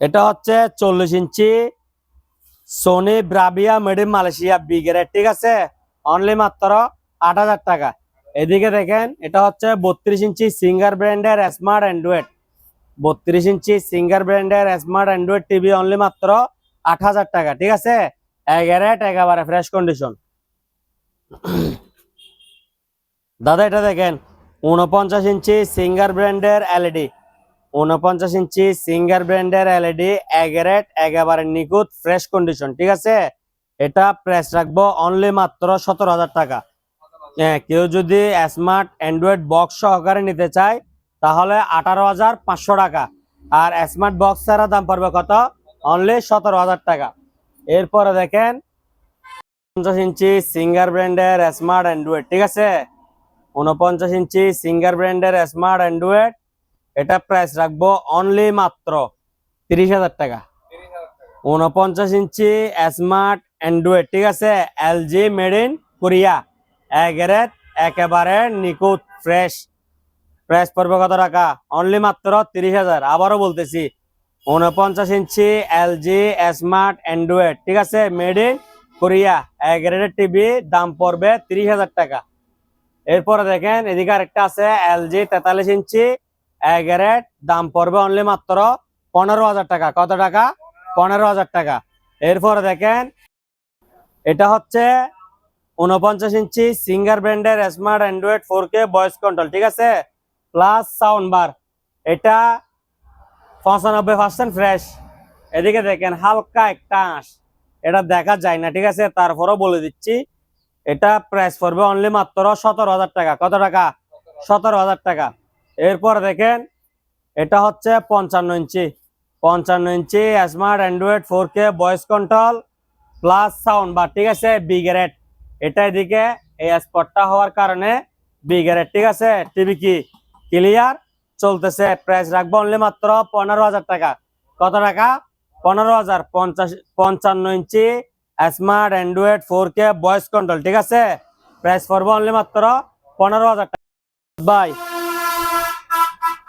এটা হচ্ছে চল্লিশ inch Sony Bravia made in Malaysia বিগের ঠিক আছে? অনলি মাত্র আট হাজার টাকা। এদিকে দেখেন, এটা হচ্ছে বত্রিশ ইঞ্চি সিঙ্গার ব্র্যান্ডের স্মার্ট অ্যান্ড্রয়েড বত্রিশ ইঞ্চি সিঙ্গার ব্র্যান্ডের স্মার্ট অ্যান্ড্রয়েড টিভি অনলি মাত্র আট হাজার টাকা, ঠিক আছে? এগারেট একেবারে ফ্রেশ কন্ডিশন দাদা, এটা দেখেন উনপঞ্চাশ ইঞ্চি সিঙ্গার ব্র্যান্ডের এলইডি উনপঞ্চাশ ইঞ্চি সিঙ্গার ব্র্যান্ডের এলইডি এগারেট একেবারে নিখুঁত ফ্রেশ কন্ডিশন ঠিক আছে? এটা প্রাইস রাখব অনলি মাত্র সতেরো হাজার টাকা। হ্যাঁ কেউ যদি স্মার্ট অ্যান্ড্রয়েড বক্স সহকারে নিতে চায়, তাহলে আঠারো হাজার পাঁচশো টাকা। আর স্মার্ট বক্স ছাড়া দাম পড়বে কত? অনলি সতেরো হাজার টাকা। এরপরে দেখেন পঞ্চাশ ইঞ্চি সিঙ্গার ব্র্যান্ডের স্মার্ট অ্যান্ড্রয়েড ঠিক আছে? উনপঞ্চাশ ইঞ্চি সিঙ্গার ব্র্যান্ডের স্মার্ট অ্যান্ড্রয়েড এটা প্রাইস রাখব অনলি মাত্র তিরিশ হাজার টাকা। উনপঞ্চাশ ইঞ্চি স্মার্ট অ্যান্ড্রয়েড ঠিক আছে? LG made in Korea. এগারেট একেবারে নিখুঁত ফ্রেশ প্রাইস পড়বে কত টাকা? অনলি মাত্র তিরিশ হাজার। আবারও বলতেছি উনপঞ্চাশ ইঞ্চি এলজি স্মার্ট অ্যান্ড্রয়েড ঠিক আছে? Made in Korea. এগারেটের টিভি দাম পড়বে তিরিশ হাজার টাকা। এরপরে দেখেন, এদিকে আরেকটা আছে এলজি তেতাল্লিশ ইঞ্চি এগারেট দাম পড়বে অনলি মাত্র পনেরো হাজার টাকা। কত টাকা? পনেরো হাজার টাকা। এরপরে দেখেন, এটা হচ্ছে উনপঞ্চাশ ইঞ্চি সিঙ্গার ব্র্যান্ডের smart Android four K voice control, ঠিক আছে? প্লাস সাউন্ড বার এটা পঁচানব্বই পার্সেন্ট ফ্রেশ এদিকে দেখেন, হালকা একটা আঁশ। এটা দেখা যায় না, ঠিক আছে? তারপরও বলে দিচ্ছি, এটা প্রাইস পড়বে অনলি মাত্র সতেরো হাজার টাকা। কত টাকা? সতেরো হাজার টাকা। এরপর দেখেন, এটা হচ্ছে পঞ্চান্ন ইঞ্চি। পঞ্চান্ন inch smart Android four K voice control plus sound বা ঠিক আছে? বিগ্রেড এটা এদিকে এই স্পটটা হওয়ার কারণে বিগ্রেড ঠিক আছে? টিভি কি? ক্লিয়ার চলতেছে। প্রাইস রাখব অনলি মাত্র পনেরো হাজার টাকা। কত টাকা? পনেরো হাজার। পঞ্চাশ, পঞ্চান্ন inch smart Android four K voice control ঠিক আছে? প্রাইস পড়ব অনলি মাত্র পনেরো হাজার টাকা। বাই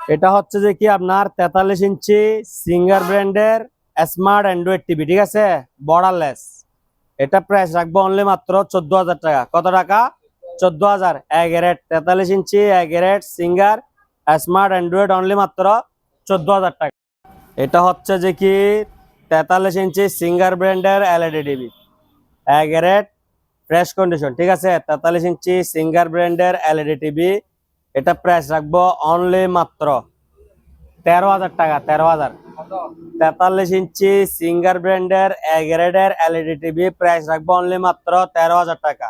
এটা হচ্ছে যে কি আপনার তেতাল্লিশ ইঞ্চি সিঙ্গার ব্র্যান্ডের স্মার্ট অ্যান্ড্রয়েড টিভি, ঠিক আছে? বর্ডারলেস এটা প্রাইস রাখব অনলি মাত্র চোদ্দ হাজার টাকা। কত টাকা? চোদ্দ হাজার। এগারেট তেতাল্লিশ ইঞ্চি এগারেট সিঙ্গার, স্মার্ট অ্যান্ড্রয়েড অনলি মাত্র চোদ্দ হাজার টাকা। এটা হচ্ছে যে কি তেতাল্লিশ ইঞ্চি সিঙ্গার ব্র্যান্ডের এলইডি টিভি। এগারেট ফ্রেশ কন্ডিশন ঠিক আছে? তেতাল্লিশ ইঞ্চি সিঙ্গার ব্র্যান্ডের এলইডি টিভি। এটা প্রাইস রাখব অনলি মাত্র তেরো হাজার টাকা, তেরো হাজার। তেতাল্লিশ ইঞ্চি সিঙ্গার ব্র্যান্ডের এগারেডের এলইডি টিভি প্রাইস রাখব অনলি মাত্র তেরো হাজার টাকা।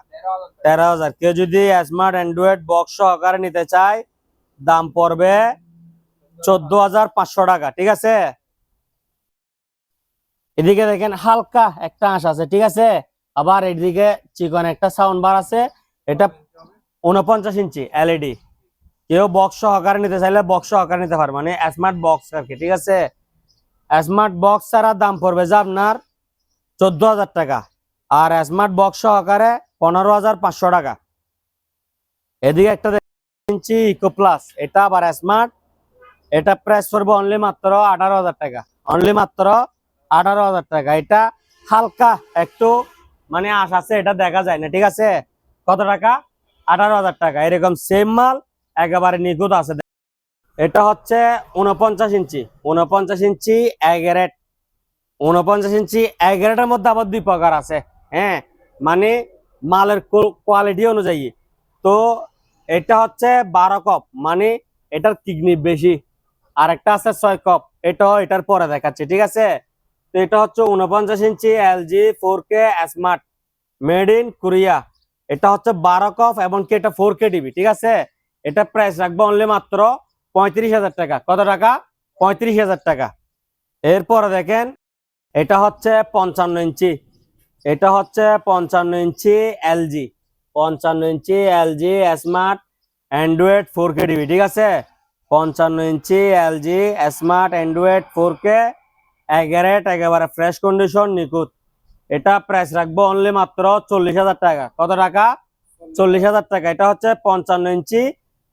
তেরো হাজার। কেউ যদি স্মার্ট অ্যান্ড্রয়েড বক্স সহকারে নিতে চায়, দাম পড়বে চোদ্দ হাজার পাঁচশো টাকা, ঠিক আছে? এদিকে দেখেন হালকা একটা আঁশ আছে, ঠিক আছে? আবার এদিকে চিকন একটা সাউন্ড বার আছে, এটা উনপঞ্চাশ ইঞ্চি এলইডি কেউ বক্স সহকারে নিতে চাইলে বক্স সহকারে নিতে পারবে মানে স্মার্ট বক্স আর কি, ঠিক আছে? স্মার্ট বক্স ছাড়া দাম পড়বে যে আপনার চোদ্দ হাজার টাকা আর স্মার্ট বক্স সহকারে পনেরো হাজার পাঁচশো টাকা। এদিকে একটা ইঞ্চি ইকো প্লাস এটা আবার স্মার্ট এটা প্রাইস পড়বে অনলি মাত্র আঠারো হাজার টাকা। অনলি মাত্র আঠারো হাজার টাকা। এটা হালকা একটু মানে আশ আছে, এটা দেখা যায় না, ঠিক আছে? কত টাকা? আঠারো হাজার টাকা। এরকম সেম মাল একেবারে নিখুঁত আছে এটা হচ্ছে উনপঞ্চাশ ইঞ্চি। উনপঞ্চাশ ইঞ্চি এগারেট উনপঞ্চাশ ইঞ্চি এগারেটের মধ্যে আবার দুই প্রকার আছে। হ্যাঁ মানে মালের কোয়ালিটি অনুযায়ী। তো এটা হচ্ছে বারো কপ মানে এটার কিডনি বেশি। আর একটা আছে ছয় কপ, এটাও এটার পরে দেখাচ্ছে, ঠিক আছে? তো এটা হচ্ছে উনপঞ্চাশ inch LG four K smart, made in Korea. এটা হচ্ছে বারো কপ এবং কি এটা ফোর কে টিভি ঠিক আছে? এটা প্রাইস রাখব অনলি মাত্র পঁয়ত্রিশ হাজার টাকা। কত টাকা? পঁয়ত্রিশ হাজার টাকা। এরপরে দেখেন, এটা হচ্ছে পঞ্চান্ন ইঞ্চি। এটা হচ্ছে পঞ্চান্ন ইঞ্চি এলজি পঞ্চান্ন inch LG smart Android four K TV ঠিক আছে? পঞ্চান্ন inch LG smart Android four K এগারেট, একেবারে ফ্রেশ কন্ডিশন নিখুঁত। এটা প্রাইস রাখব অনলি মাত্র চল্লিশ হাজার টাকা। কত টাকা? চল্লিশ হাজার টাকা। এটা হচ্ছে পঞ্চান্ন inch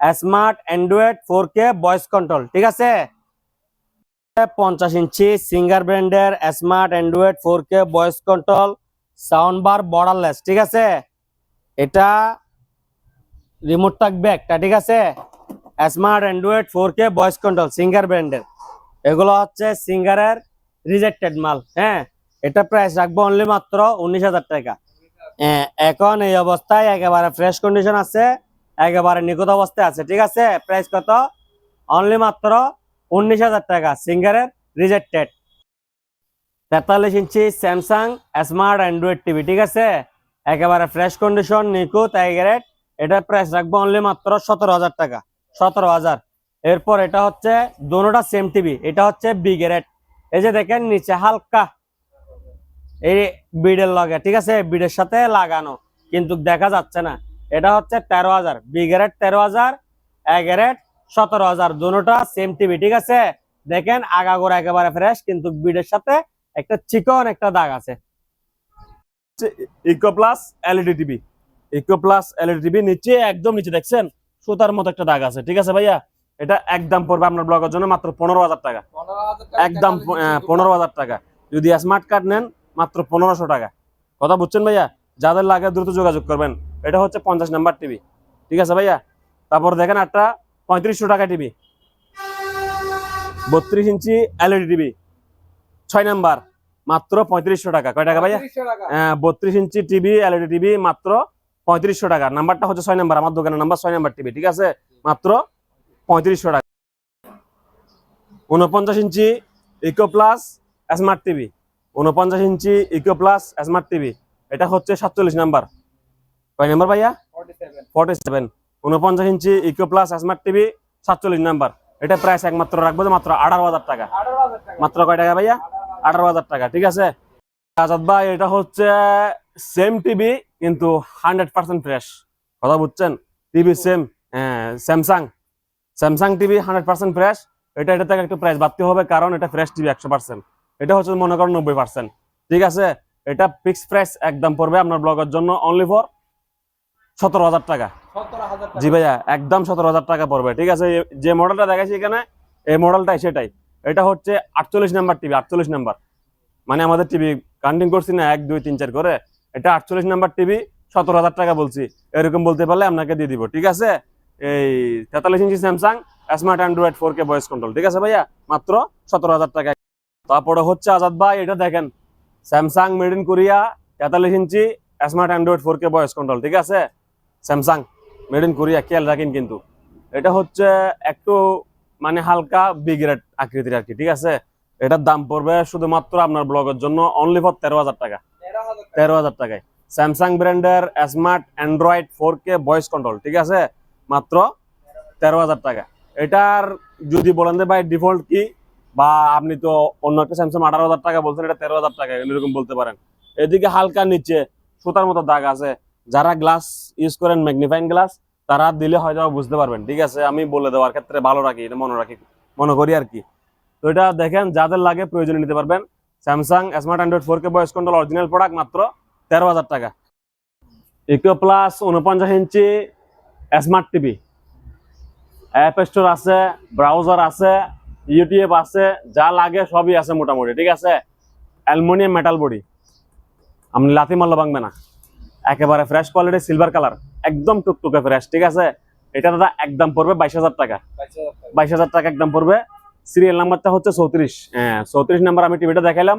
smart Android four K voice control ঠিক আছে? পঞ্চাশ ইঞ্চি সিঙ্গার ব্র্যান্ডের smart Android four K voice control sound bar borderless ঠিক আছে? এটা রিমোট থাকবে একটা, ঠিক আছে? Smart Android four K voice control Singer ব্র্যান্ডের এগুলো হচ্ছে সিঙ্গারের রিজেক্টেড মাল হ্যাঁ? এটা প্রাইস রাখব অনলি মাত্র উনিশ হাজার টাকা। এখন এই অবস্থায় একেবারে ফ্রেশ কন্ডিশন আছে। একেবারে নিখুঁত অবস্থায় আছে, ঠিক আছে? প্রাইস কত? অনলি মাত্র উনিশ হাজার টাকা, সিঙ্গারের রিজেক্টেড তেতাল্লিশ inch Samsung smart Android TV ঠিক আছে? একেবারে ফ্রেশ কন্ডিশন নিখুঁত এগারেট এটার প্রাইস রাখব অনলি মাত্র সতেরো হাজার টাকা, সতেরো হাজার। এরপর এটা হচ্ছে দোনোটা সেম টিভি এটা হচ্ছে বিগেরেট এই যে দেখেন, নিচে হালকা এই বিডের লগে, ঠিক আছে? বিডের সাথে লাগানো, কিন্তু দেখা যাচ্ছে না। এটা হচ্ছে তেরো হাজার। বিগেরেট তেরো হাজার এ এগারেট সতেরো হাজার। দুটোটা সেম টিভি ঠিক আছে? দেখেন আগাগোড়া একেবারে ফ্রেশ কিন্তু বিডের সাথে একটা চিকন একটা দাগ আছে। Eco Plus LED TV Eco Plus LED TV নিচে একদম নিচে দেখছেন? সুতার মতো একটা দাগ আছে ঠিক আছে ভাইয়া? এটা একদম পড়বে আপনার ব্লগের জন্য মাত্র পনেরো হাজার টাকা। একদম পনেরো হাজার টাকা। যদি স্মার্ট কার্ড নেন মাত্র পনেরোশো টাকা। কথা বুঝছেন ভাইয়া? যাদের লাগে দ্রুত যোগাযোগ করবেন। এটা হচ্ছে পঞ্চাশ নাম্বার টিভি। ঠিক আছে ভাইয়া? তারপর দেখেন একটা পঁয়ত্রিশশো টাকা টিভি। বত্রিশ ইঞ্চি এলইডি টিভি। ছয় নাম্বার মাত্র পঁয়ত্রিশশো টাকা। কয় টাকা ভাইয়া? বত্রিশ ইঞ্চি টিভি এলইডি টিভি মাত্র পঁয়ত্রিশশো টাকা। নাম্বারটা হচ্ছে ছয় নাম্বার আমার দোকানের নাম্বার ছয় নাম্বার টিভি ঠিক আছে? মাত্র পঁয়ত্রিশশো টাকা। উনপঞ্চাশ inch Eco Plus smart TV. উনপঞ্চাশ inch Eco Plus smart TV. এটা হচ্ছে সাতচল্লিশ নাম্বার। কয় নাম্বার ভাইয়া? ফর্টি সেভেন উনপঞ্চাশ inch Eco Plus smart TV সাতচল্লিশ নাম্বার। এটা প্রাইস একমাত্র রাখব যে মাত্র আঠারো হাজার টাকা। মাত্র কয় টাকা ভাইয়া? আঠারো হাজার টাকা ঠিক আছে? আজাদ ভাই এটা হচ্ছে সেম টিভি কিন্তু হান্ড্রেড পার্সেন্ট ফ্রেশ কথা বুঝছেন? TV same Samsung Samsung TV hundred percent fresh এটা এটা থেকে একটু প্রাইস বাড়তে হবে কারণ এটা ফ্রেশ টিভি একশো পার্সেন্ট এটা হচ্ছে মনে করেন নব্বই পার্সেন্ট ঠিক আছে? এটা ফিক্স প্রাইস একদম পড়বে আপনার ব্লগের জন্য অনলি ফর সতেরো হাজার টাকা। জি ভাইয়া একদম সতেরো হাজার টাকা পড়বে ঠিক আছে? যে মডেলটা দেখাচ্ছি এখানে এই মডেলটাই সেটাই। এটা হচ্ছে আটচল্লিশ নাম্বার টিভি আটচল্লিশ নাম্বার। মানে আমাদের টিভি কাউন্টিং করছি না এক দুই তিন চার করে। এটা আটচল্লিশ নাম্বার টিভি সতেরো হাজার টাকা বলছি। এরকম বলতে পারলে আপনাকে দিয়ে দিব ঠিক আছে? এই তেতাল্লিশ inch Samsung smart Android four K voice control ঠিক আছে ভাইয়া? মাত্র সতেরো হাজার টাকা। তারপরে হচ্ছে আজাদ ভাই এটা দেখেন স্যামসাং মেড ইন কোরিয়া তেতাল্লিশ inch smart Android four K voice control ঠিক আছে? স্যামসাং মেড ইন কোরিয়া খেয়াল রাখেন কিন্তু। এটা হচ্ছে একটু মানে হালকা বিগ রেট আকৃতির আর কি, ঠিক আছে? এটার দাম পড়বে শুধুমাত্র আপনার ব্লগের জন্য অনলি ফর তেরো হাজার টাকা। তেরো হাজার টাকায়। স্যামসাং ব্র্যান্ডের smart Android four K voice control ঠিক আছে? মাত্র তেরো হাজার টাকা। এটার যদি বলেন যে ভাই ডিফল্ট কি, বা আপনি তো অন্য একটা স্যামসাং আঠারো হাজার টাকা বলছেন, এটা তেরো হাজার টাকা, এরকম বলতে পারেন। এদিকে হালকা নিচে, সুতার মতো দাগ আছে যারা গ্লাস ইউজ করেন ম্যাগনিফাইং গ্লাস তারা দিলে হয়তো বুঝতে পারবেন। ঠিক আছে, আমি বলে দেওয়ার ক্ষেত্রে ভালো রাখি, এটা মনে রাখি, মনে করি আর কি। তো এটা দেখেন, যাদের লাগে প্রয়োজনে নিতে পারবেন। Samsung smart Android four K voice control original product মাত্র তেরো হাজার টাকা। ইকো প্লাস উনপঞ্চাশ inch smart TV app store আছে ব্রাউজার আছে ইউটিউব আছে, যা লাগে সবই আছে মোটামুটি, ঠিক আছে? অ্যালমোনিয়াম মেটাল বডি আপনি লাথি মারলে ভাঙবে না। একেবারে ফ্রেশ কোয়ালিটি সিলভার কালার একদম টুকটুকে ফ্রেশ ঠিক আছে? এটা দাদা একদম পড়বে বাইশ হাজার টাকা। বাইশ হাজার টাকা একদম পড়বে। সিরিয়াল নাম্বারটা হচ্ছে চৌত্রিশ। হ্যাঁ চৌত্রিশ নাম্বার আমি টিভিটা দেখাইলাম।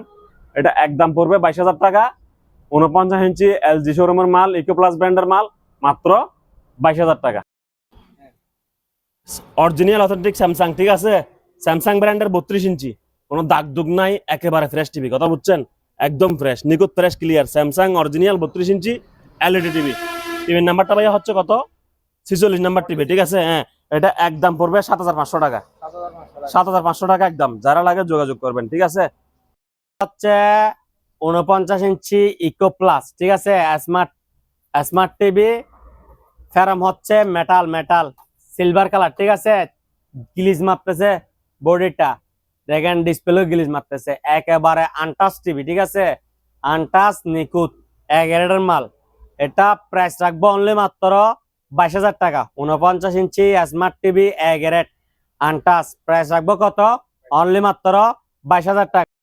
এটা একদম পড়বে বাইশ হাজার টাকা। উনপঞ্চাশ ইঞ্চি এলজি শোরুমের মাল ইকো প্লাস ব্র্যান্ডের মাল, মাত্র বাইশ হাজার টাকা। অরিজিনাল অথেন্টিক স্যামসাং ঠিক আছে? স্যামসাং ব্র্যান্ডের বত্রিশ ইঞ্চি। কোনো দাগ দুগ নাই, একেবারে ফ্রেশ টিভি কথা বুঝছেন? একদম ফ্রেশ নিখুঁত ফ্রেশ ক্লিয়ার স্যামসাং অরিজিনাল বত্রিশ ইঞ্চি এলইডি টিভি টিভির নাম্বারটা ভাইয়া হচ্ছে কত? ছিচল্লিশ নাম্বার টিভি ঠিক আছে? হ্যাঁ এটা একদম পড়বে সাত হাজার পাঁচশো টাকা। সাত হাজার পাঁচশো টাকা একদম। যারা লাগে যোগাযোগ করবেন, ঠিক আছে? হচ্ছে উনপঞ্চাশ ইঞ্চি ইকো প্লাস ঠিক আছে? স্মার্ট স্মার্ট টিভি ফেরাম হচ্ছে মেটাল মেটাল সিলভার কালার ঠিক আছে? গিলিজ মারতেছে বডিটা। দেখেন ডিসপ্লেও গিলিজ মারতেছে। একেবারে আনটাচ টিভি ঠিক আছে? আনটাচ নিখুঁত এগারোটার মাল। এটা প্রাইস রাখব অনলি মাত্র বাইশ হাজার টাকা। উনপঞ্চাশ ইঞ্চি স্মার্ট টিভি এগারেট আনটাস প্রাইস রাখব কত? অনলি মাত্র বাইশ হাজার টাকা।